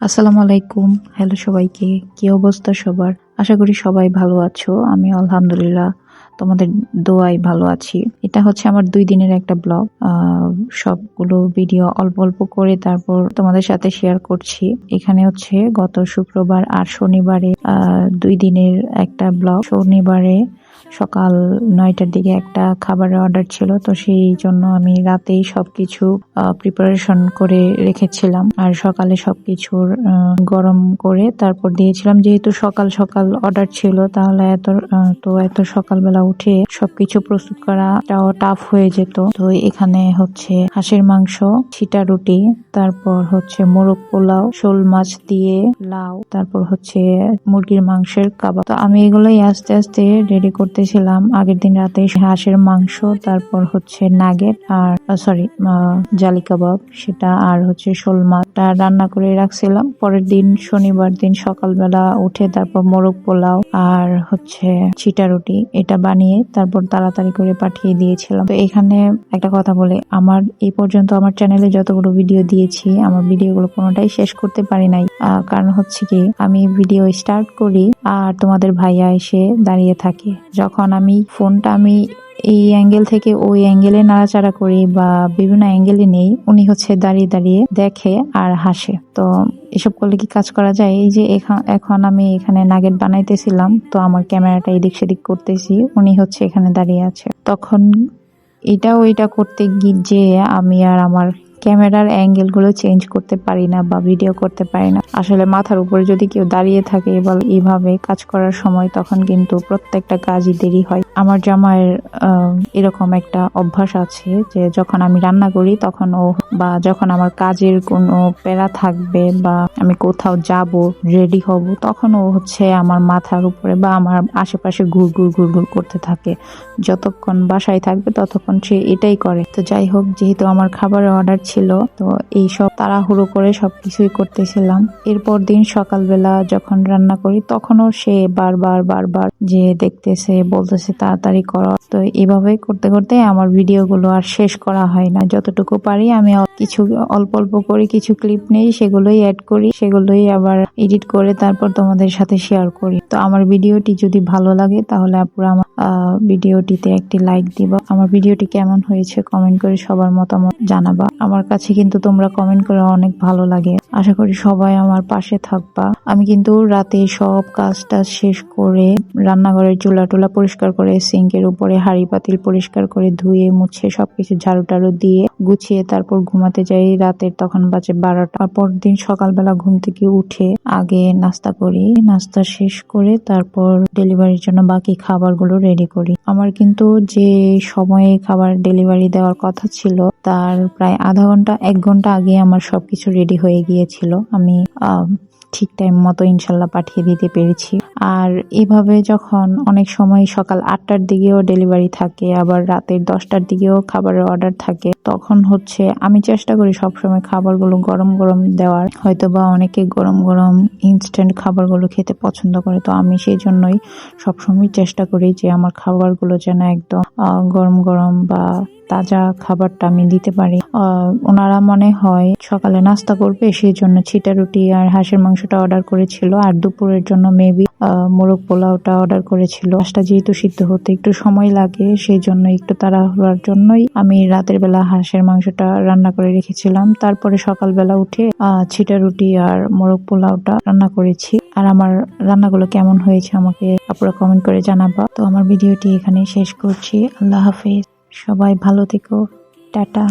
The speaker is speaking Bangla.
আসসালামু আলাইকুম। হ্যালো সবাইকে। কি অবস্থা সবার? আশা করি সবাই ভালো আছো। আমি আলহামদুলিল্লাহ তোমাদের দোয়াই ভালো আছি। এটা হচ্ছে আমার দুই দিনের একটা ব্লগ। সবগুলো ভিডিও অল্প অল্প করে তারপর তোমাদের সাথে শেয়ার করছি। এখানে হচ্ছে গত শুক্রবার আর শনিবারে দুই দিনের একটা ব্লগ। শনিবারে সকাল নয়টার দিকে একটা খাবারের অর্ডার ছিল, তো সেই জন্য আমি রাতেই সবকিছু প্রিপারেশন করে রেখেছিলাম। আর সকালে সবকিছুর গরম করে তারপর দিয়েছিলাম। যেহেতু সকাল সকাল অর্ডার ছিল, তাহলে এত তো এত সকালবেলা উঠে সবকিছু প্রস্তুত করাটাও টাফ হয়ে যেত। তো এখানে হচ্ছে হাঁসের মাংস, ছিটা রুটি, তারপর হচ্ছে মোরগ পোলাও, শোল মাছ দিয়ে লাউ, তারপর হচ্ছে মুরগির মাংসের কাবাব। তো আমি এগুলোই আস্তে আস্তে রেডি করতেছিলাম আগের দিন রাতে হাঁসের মাংস, তারপর হচ্ছে নাগেট আর সরি জালি কাবাব, সেটা আর হচ্ছে শোল মাছটা রান্না করে রাখছিলাম। পরের দিন শনিবার দিন সকালবেলা উঠে তারপর মোরগ পোলাও আর হচ্ছে ছিটা রুটি এটা বানিয়ে তারপর তাড়াতাড়ি করে পাঠিয়ে দিয়েছিলাম। তো এখানে একটা কথা বলে, আমার এই পর্যন্ত আমার চ্যানেলে যতগুলো ভিডিও দিয়েছি, আমার ভিডিওগুলো কোনোটাই শেষ করতে পারি নাই। কারণ হচ্ছে কি, আমি ভিডিও স্টার্ট করি আর তোমাদের ভাইয়া এসে দাঁড়িয়ে থাকে। যখন আমি ফোনটা আমি এই অ্যাঙ্গেল থেকে ওই অ্যাঙ্গেলে নাড়াচাড়া করি বা বিভিন্ন অ্যাঙ্গেলে নেই, উনি হচ্ছে দাঁড়িয়ে দাঁড়িয়ে দেখে আর হাসে। তো এসব করলে কি কাজ করা যায়? এই যে এখা- এখন আমি এখানে নাগেট বানাইতেছিলাম, তো আমার ক্যামেরাটা এদিক সেদিক করতেছি, উনি হচ্ছে এখানে দাঁড়িয়ে আছে। তখন এটা ওইটা করতে গিয়ে যে আমি আর আমার ক্যামেরার অ্যাঙ্গেলগুলো চেঞ্জ করতে পারি না বা ভিডিও করতে পারি না। আসলে মাথার উপরে যদি কেউ দাঁড়িয়ে থাকে এবার এইভাবে কাজ করার সময়, তখন কিন্তু প্রত্যেকটা কাজই দেরি হয়। আমার জামাইয়ের এরকম একটা অভ্যাস আছে যে যখন আমি রান্না করি, তখন ও বা যখন আমার কাজের কোনো প্যারা থাকবে বা আমি কোথাও যাব রেডি হব, তখন ও হচ্ছে আমার মাথার উপরে বা আমার আশেপাশে ঘুর ঘুর ঘুর ঘুর করতে থাকে। যতক্ষণ বাসায় থাকবে, ততক্ষণ সে এটাই করে। তো যাই হোক, যেহেতু আমার খাবারের অর্ডার ছিল, তো এই সব তাড়াহুড়ো করে সবকিছুই করতেছিলাম। এরপর দিন সকালবেলা যখন রান্না করি, তখনও সে বারবার বারবার যে দেখতেছে, বলতেছে, তাড়াতাড়ি করো। তো এভাবে করতে করতে আমার ভিডিওগুলো আর শেষ করা হয় না। যতটুকু পারি আমি কিছু অল্প অল্প করে কিছু ক্লিপ নেই, সেগুলোই অ্যাড করি, সেগুলোই আবার এডিট করে তারপর তোমাদের সাথে শেয়ার করি। তো আমার ভিডিওটি যদি ভালো লাগে তাহলে আপুরা আমার ভিডিওটিতে একটি লাইক দিবা। আমার ভিডিওটি কেমন হয়েছে কমেন্ট করে সবার মতামত জানাবা। আমার কাছে কিন্তু তোমরা কমেন্ট করে অনেক ভালো লাগে। আশা করি সবাই আমার পাশে থাকবা। আমি কিন্তু রাতে সব কাজ টাজ শেষ করে রান্নাঘরের চুলা টুলা পরিষ্কার করে, সিঙ্কের উপরে হাড়ি পাতিল পরিষ্কার করে ধুয়ে, মুছে, সবকিছু ঝাড়ু টাড়ু দিয়ে গুছিয়ে তারপর ঘুমাতে যাই। রাতের তখন বাজে বারোটা। তারপর দিন সকালবেলা ঘুম থেকে উঠে আগে নাস্তা করি। নাস্তা শেষ করে তারপর ডেলিভারির জন্য বাকি খাবারগুলো রেডি করি। আমার কিন্তু যে সময়ে খাবার ডেলিভারি দেওয়ার কথা ছিল, তার প্রায় আধা ঘণ্টা, এক ঘণ্টা আগে আমার সবকিছু রেডি হয়ে গিয়েছিল। আমি ঠিক টাইম মতো ইনশাল্লাহ পাঠিয়ে দিতে পেরেছি। আর এভাবে যখন অনেক সময় সকাল আটটার দিকেও ডেলিভারি থাকে, আবার রাতের দশটার দিকেও খাবারের অর্ডার থাকে, তখন হচ্ছে আমি চেষ্টা করি সবসময় খাবারগুলো গরম গরম দেওয়ার। হয়তো বা অনেকে গরম গরম ইনস্ট্যান্ট খাবারগুলো খেতে পছন্দ করে, তো আমি সেই জন্যই সবসময় চেষ্টা করি যে আমার খাবারগুলো যেন একদম গরম গরম বা তাজা খাবারটা আমি দিতে পারি। ওনারা মনে হয় সকালে নাস্তা করবে সেই জন্য ছিটা রুটি আর হাঁসের মাংসটা অর্ডার করেছিল। আর দুপুরের জন্য মেবি মোরগ পোলাওটা অর্ডার করেছিল। মাছটা যেহেতু সিদ্ধ হতে একটু সময় লাগে সেই জন্য একটু তাড়াহুড়ার জন্যই আমি রাতের বেলা হাঁসের মাংসটা রান্না করে রেখেছিলাম। তারপরে সকালবেলা উঠে ছিটা রুটি আর মোরগ পোলাওটা রান্না করেছি। আর আমার রান্নাগুলো কেমন হয়েছে আমাকে আপনারা কমেন্ট করে জানাবা। তো আমার ভিডিওটি এখানে শেষ করছি। আল্লাহ হাফেজ। সবাই ভালো থেকো টাটা।